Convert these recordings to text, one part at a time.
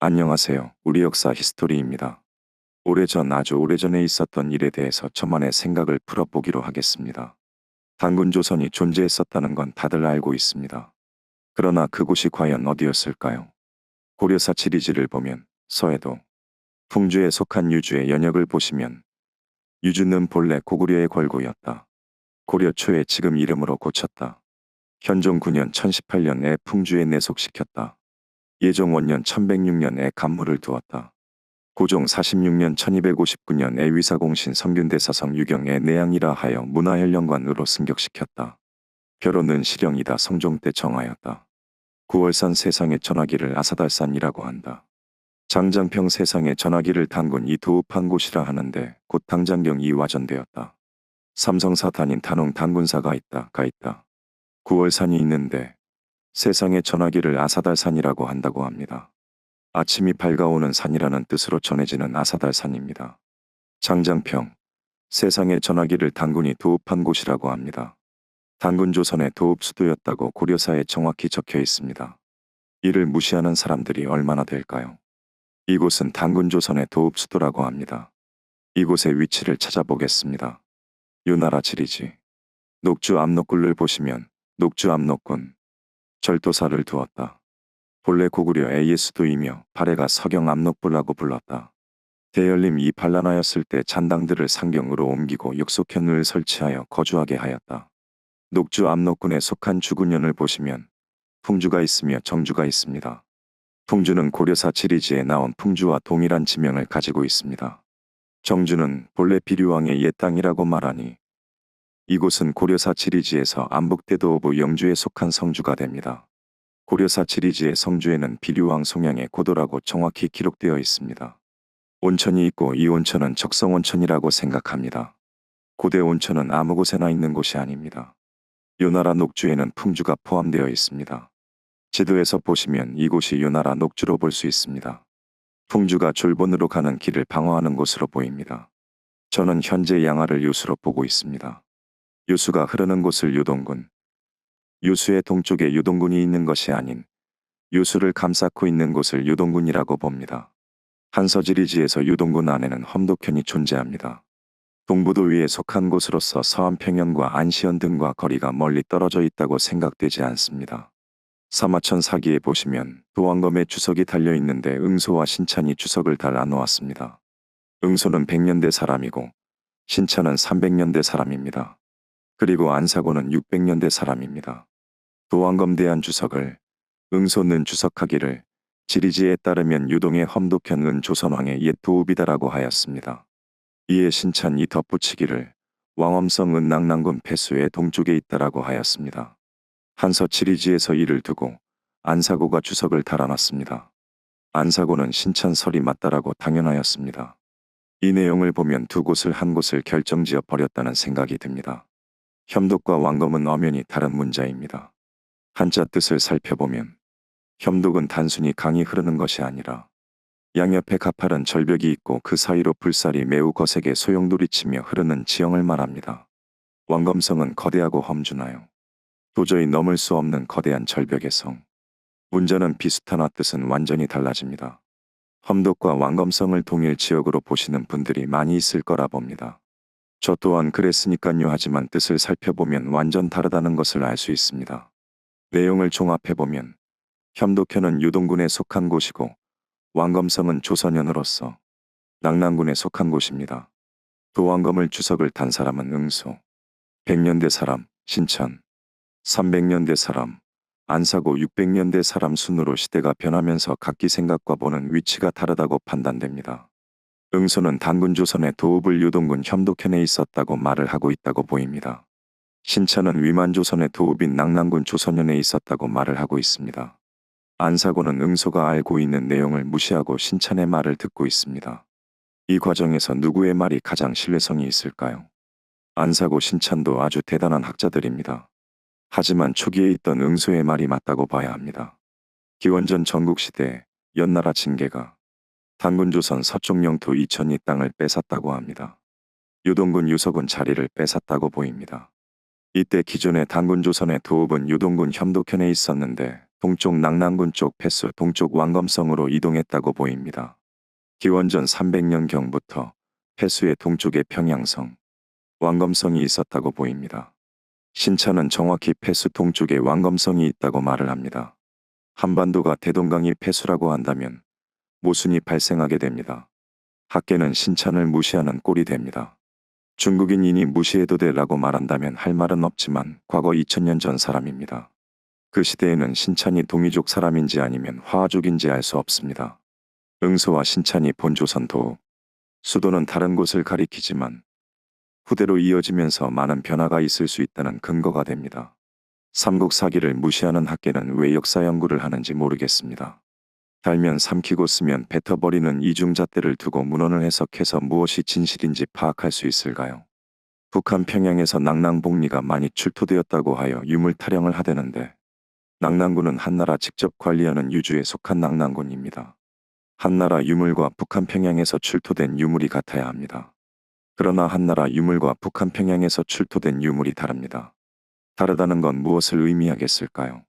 안녕하세요. 우리 역사 히스토리입니다. 오래전 아주 오래전에 있었던 일에 대해서 저만의 생각을 풀어보기로 하겠습니다. 단군 조선이 존재했었다는 건 다들 알고 있습니다. 그러나 그곳이 과연 어디였을까요? 고려사 지리지를 보면 서해도, 풍주에 속한 유주의 연역을 보시면 유주는 본래 고구려의 걸고였다. 고려 초에 지금 이름으로 고쳤다. 현종 9년 1018년에 풍주에 내속시켰다. 예종 원년 1106년에 간무를 두었다. 고종 46년 1259년에 위사공신 성균대사성 유경에 내양이라 하여 문화현령관으로 승격시켰다. 벼로는 실령이다 성종 때 정하였다. 9월산 세상의 전화기를 아사달산이라고 한다. 장장평 세상의 전화기를 단군 이 도읍한 곳이라 하는데 곧 당장경 이 와전되었다. 삼성사 단인 단홍 단군사가 있다. 가 있다. 9월산이 있는데 세상의 전화기를 아사달산이라고 한다고 합니다. 아침이 밝아오는 산이라는 뜻으로 전해지는 아사달산입니다. 장장평, 세상의 전화기를 단군이 도읍한 곳이라고 합니다. 단군 조선의 도읍 수도였다고 고려사에 정확히 적혀 있습니다. 이를 무시하는 사람들이 얼마나 될까요? 이곳은 단군 조선의 도읍 수도라고 합니다. 이곳의 위치를 찾아보겠습니다. 유나라 지리지. 녹주 압록굴을 보시면 녹주 압록군, 절도사를 두었다. 본래 고구려의 예수도이며 발해가 서경 압록불라고 불렀다. 대열림 이 반란하였을 때 잔당들을 상경으로 옮기고 육속현을 설치하여 거주하게 하였다. 녹주 압록군에 속한 주군년을 보시면 풍주가 있으며 정주가 있습니다. 풍주는 고려사 지리지에 나온 풍주와 동일한 지명을 가지고 있습니다. 정주는 본래 비류왕의 옛 땅이라고 말하니 이곳은 고려사 지리지에서 안북대도 오부 영주에 속한 성주가 됩니다. 고려사 지리지의 성주에는 비류왕 송양의 고도라고 정확히 기록되어 있습니다. 온천이 있고 이 온천은 적성온천이라고 생각합니다. 고대 온천은 아무 곳에나 있는 곳이 아닙니다. 요나라 녹주에는 풍주가 포함되어 있습니다. 지도에서 보시면 이곳이 요나라 녹주로 볼 수 있습니다. 풍주가 졸본으로 가는 길을 방어하는 곳으로 보입니다. 저는 현재 양화를 요수로 보고 있습니다. 요수가 흐르는 곳을 유동군, 요수의 동쪽에 유동군이 있는 것이 아닌 요수를 감싸고 있는 곳을 유동군이라고 봅니다. 한서지리지에서 유동군 안에는 험독현이 존재합니다. 동부도 위에 속한 곳으로서 서안평연과 안시연 등과 거리가 멀리 떨어져 있다고 생각되지 않습니다. 사마천 사기에 보시면 도왕검의 주석이 달려 있는데 응소와 신찬이 주석을 달아 놓았습니다. 응소는 100년대 사람이고 신찬은 300년대 사람입니다. 그리고 안사고는 600년대 사람입니다. 도왕검 대한 주석을 응소는 주석하기를 지리지에 따르면 유동의 험독현 은 조선왕의 옛 도읍이다라고 하였습니다. 이에 신찬이 덧붙이기를 왕엄성 은 낙랑군 폐수의 동쪽에 있다라고 하였습니다. 한서 지리지에서 이를 두고 안사고가 주석을 달아놨습니다. 안사고는 신찬설이 맞다라고 당연하였습니다. 이 내용을 보면 두 곳을 한 곳을 결정지어 버렸다는 생각이 듭니다. 협독과 왕검은 엄연히 다른 문자입니다. 한자 뜻을 살펴보면 협독은 단순히 강이 흐르는 것이 아니라 양옆에 가파른 절벽이 있고 그 사이로 불살이 매우 거세게 소용돌이치며 흐르는 지형을 말합니다. 왕검성은 거대하고 험준하여 도저히 넘을 수 없는 거대한 절벽의 성. 문자는 비슷하나 뜻은 완전히 달라집니다. 험독과 왕검성을 동일 지역으로 보시는 분들이 많이 있을 거라 봅니다. 저 또한 그랬으니깐요 하지만 뜻을 살펴보면 완전 다르다는 것을 알 수 있습니다. 내용을 종합해보면 협독현은 유동군에 속한 곳이고 왕검성은 조선현으로서 낙랑군에 속한 곳입니다. 도왕검을 주석을 단 사람은 응소, 100년대 사람 신천, 300년대 사람 안사고 600년대 사람 순으로 시대가 변하면서 각기 생각과 보는 위치가 다르다고 판단됩니다. 응소는 단군 조선의 도읍을 유동군 협독현에 있었다고 말을 하고 있다고 보입니다. 신천은 위만 조선의 도읍인 낙랑군 조선현에 있었다고 말을 하고 있습니다. 안사고는 응소가 알고 있는 내용을 무시하고 신천의 말을 듣고 있습니다. 이 과정에서 누구의 말이 가장 신뢰성이 있을까요? 안사고 신천도 아주 대단한 학자들입니다. 하지만 초기에 있던 응소의 말이 맞다고 봐야 합니다. 기원전 전국시대 연나라 징계가 단군조선 서쪽 영토 이천리 땅을 뺏었다고 합니다. 유동군 유석은 자리를 뺏었다고 보입니다. 이때 기존의 단군조선의 도읍은 유동군 협독현에 있었는데 동쪽 낙랑군 쪽 폐수 동쪽 왕검성으로 이동했다고 보입니다. 기원전 300년경부터 폐수의 동쪽에 평양성, 왕검성이 있었다고 보입니다. 신차는 정확히 폐수 동쪽에 왕검성이 있다고 말을 합니다. 한반도가 대동강이 폐수라고 한다면 모순이 발생하게 됩니다. 학계는 신찬을 무시하는 꼴이 됩니다. 중국인이니 무시해도 돼라고 말한다면 할 말은 없지만 과거 2000년 전 사람입니다. 그 시대에는 신찬이 동이족 사람인지 아니면 화족인지 알 수 없습니다. 응소와 신찬이 본조선 도 수도는 다른 곳을 가리키지만 후대로 이어지면서 많은 변화가 있을 수 있다는 근거가 됩니다. 삼국 사기를 무시하는 학계는 왜 역사 연구를 하는지 모르겠습니다. 달면 삼키고 쓰면 뱉어버리는 이중잣대를 두고 문헌을 해석해서 무엇이 진실인지 파악할 수 있을까요? 북한 평양에서 낙랑복리가 많이 출토되었다고 하여 유물 타령을 하대는데 낙랑군은 한나라 직접 관리하는 유주에 속한 낙랑군입니다. 한나라 유물과 북한 평양에서 출토된 유물이 같아야 합니다. 그러나 한나라 유물과 북한 평양에서 출토된 유물이 다릅니다. 다르다는 건 무엇을 의미하겠을까요?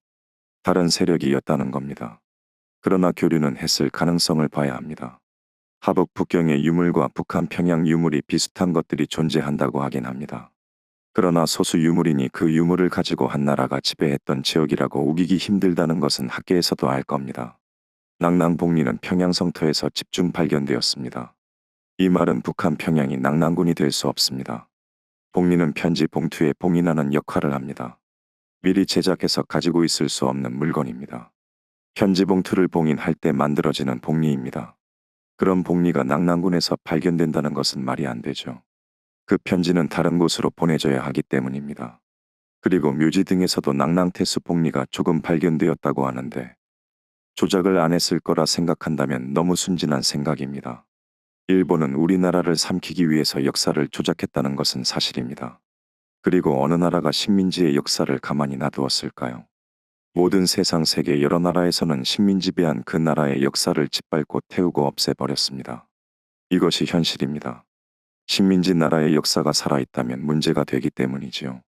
다른 세력이었다는 겁니다. 그러나 교류는 했을 가능성을 봐야 합니다. 하북 북경의 유물과 북한 평양 유물이 비슷한 것들이 존재한다고 하긴 합니다. 그러나 소수 유물이니 그 유물을 가지고 한 나라가 지배했던 지역이라고 우기기 힘들다는 것은 학계에서도 알 겁니다. 낙랑복리는 평양 성터에서 집중 발견되었습니다. 이 말은 북한 평양이 낙랑군이 될 수 없습니다. 복리는 편지 봉투에 봉인하는 역할을 합니다. 미리 제작해서 가지고 있을 수 없는 물건입니다. 편지 봉투를 봉인할 때 만들어지는 복리입니다. 그런 복리가 낙랑군에서 발견된다는 것은 말이 안 되죠. 그 편지는 다른 곳으로 보내져야 하기 때문입니다. 그리고 묘지 등에서도 낙랑태수 복리가 조금 발견되었다고 하는데 조작을 안 했을 거라 생각한다면 너무 순진한 생각입니다. 일본은 우리나라를 삼키기 위해서 역사를 조작했다는 것은 사실입니다. 그리고 어느 나라가 식민지의 역사를 가만히 놔두었을까요? 모든 세상 세계 여러 나라에서는 식민 지배한 그 나라의 역사를 짓밟고 태우고 없애버렸습니다. 이것이 현실입니다. 식민지 나라의 역사가 살아있다면 문제가 되기 때문이지요.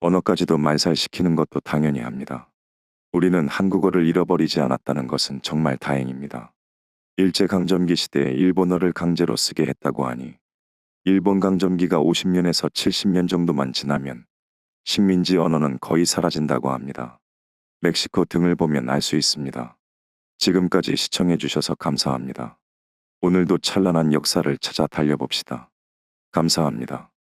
언어까지도 말살시키는 것도 당연히 합니다. 우리는 한국어를 잃어버리지 않았다는 것은 정말 다행입니다. 일제강점기 시대에 일본어를 강제로 쓰게 했다고 하니 일본 강점기가 50년에서 70년 정도만 지나면 식민지 언어는 거의 사라진다고 합니다. 멕시코 등을 보면 알 수 있습니다. 지금까지 시청해주셔서 감사합니다. 오늘도 찬란한 역사를 찾아 달려봅시다. 감사합니다.